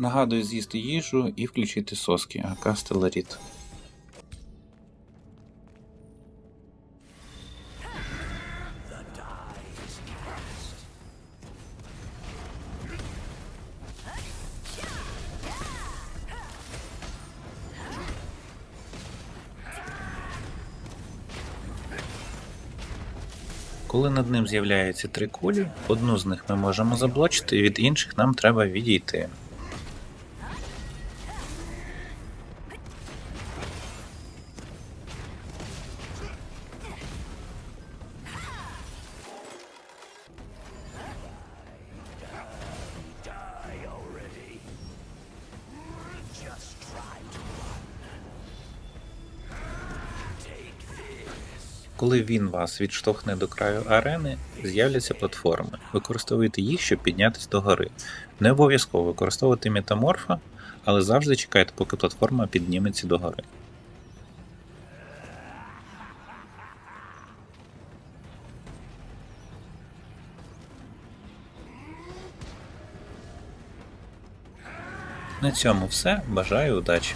Нагадую з'їсти їжу і включити соски, АК Стеларіт. Коли над ним з'являються три кулі, одну з них ми можемо заблочити, від інших нам треба відійти. Коли він вас відштовхне до краю арени, з'являться платформи. Використовуйте їх, щоб піднятися до гори. Не обов'язково використовувати метаморфа, але завжди чекайте, поки платформа підніметься до гори. На цьому все. Бажаю удачі!